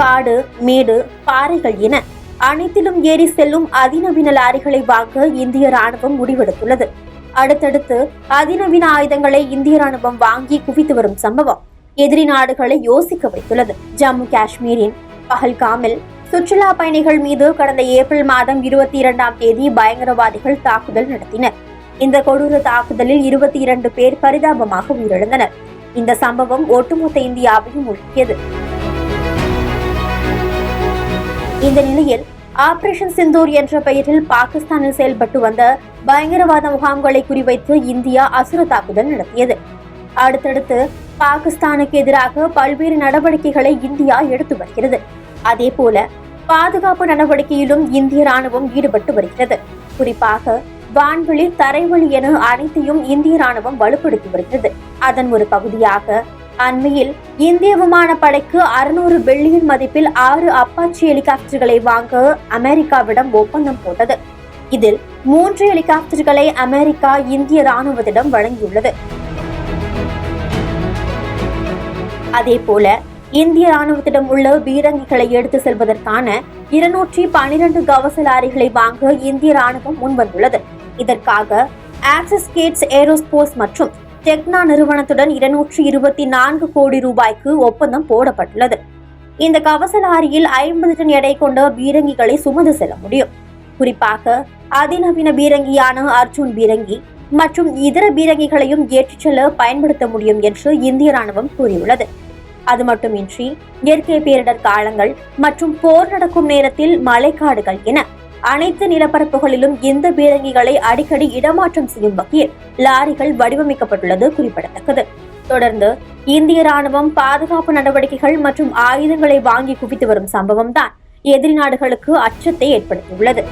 காடு மேடு பாறைகள் என அனைத்திலும் ஏறி செல்லும் அதிநவீன லாரிகளை வாங்க இந்திய ராணுவம் முடிவெடுத்துள்ளது. அடுத்தடுத்து அதிநவீன ஆயுதங்களை இந்திய ராணுவம் வாங்கி குவித்து வரும் சம்பவம் எதிரி நாடுகளை யோசிக்க வைத்துள்ளது. ஜம்மு காஷ்மீரின் பஹல்காமில் சுற்றுலா பயணிகள் மீது கடந்த ஏப்ரல் மாதம் இருபத்தி இரண்டாம் தேதி பயங்கரவாதிகள் தாக்குதல் நடத்தினர். இந்த கொடூர தாக்குதலில் இருபத்தி இரண்டு பேர் பரிதாபமாக உயிரிழந்தனர். இந்த சம்பவம் ஒட்டுமொத்த இந்தியாவையும் உலுக்கியது இந்த நிலையில் ஆபரேஷன் சிந்தூர் என்ற பெயரில் பாகிஸ்தானில் செயல்பட்டு வந்த பயங்கரவாத முகாம்களை குறிவைத்து இந்தியா அசுர தாக்குதல் நடத்தியது. அடுத்தடுத்து பாகிஸ்தானுக்கு எதிராக பல்வேறு நடவடிக்கைகளை இந்தியா எடுத்து வருகிறது. அதே போல பாதுகாப்பு நடவடிக்கையிலும் இந்திய ராணுவம் ஈடுபட்டு வருகிறது. குறிப்பாக வான்வெளி தரைவழி என அனைத்தையும் இந்திய ராணுவம் வலுப்படுத்தி வருகிறது. அதன் ஒரு பகுதியாக அண்மையில் இந்திய விமானப்படைக்கு அறுநூறு பில்லியன் மதிப்பில் ஆறு அப்பாச்சி ஹெலிகாப்டர்களை வாங்க அமெரிக்காவிடம் ஒப்பந்தம் போட்டது. இதில் மூன்று ஹெலிகாப்டர்களை அமெரிக்கா இந்திய ராணுவத்திடம் வழங்கியுள்ளது. அதே போல இந்திய ராணுவத்திடம் உள்ள பீரங்கிகளை எடுத்து செல்வதற்கான இருநூற்றி பனிரெண்டு கவச லாரிகளை வாங்க இந்திய ராணுவம் முன்வந்துள்ளது. இதற்காக ஆக்சிஸ் கேட்ஸ் ஏரோஸ்போர்ஸ் மற்றும் டெக்னா நிறுவனத்துடன் இருநூற்றி இருபத்தி நான்கு கோடி ரூபாய்க்கு ஒப்பந்தம் போடப்பட்டுள்ளது. இந்த கவச லாரியில் ஐம்பது டன் எடை கொண்ட பீரங்கிகளை சுமந்து செல்ல முடியும். குறிப்பாக அதிநவீன பீரங்கியான அர்ஜுன் பீரங்கி மற்றும் இதர பீரங்கிகளையும் ஏற்றிச் செல்ல பயன்படுத்த முடியும் என்று இந்திய ராணுவம் கூறியுள்ளது. அது மட்டுமின்றி இயற்கை பேரிடர் காலங்கள் மற்றும் போர் நடக்கும் நேரத்தில் மழைக்காடுகள் என அனைத்து நிலப்பரப்புகளிலும் இந்த பீரங்கிகளை அடிக்கடி இடமாற்றம் செய்யும் வகையில் லாரிகள் வடிவமைக்கப்பட்டுள்ளது குறிப்பிடத்தக்கது. தொடர்ந்து இந்திய ராணுவம் பாதுகாப்பு நடவடிக்கைகள் மற்றும் ஆயுதங்களை வாங்கி குவித்து வரும் சம்பவம் தான் எதிரி நாடுகளுக்கு அச்சத்தை ஏற்படுத்தியுள்ளது.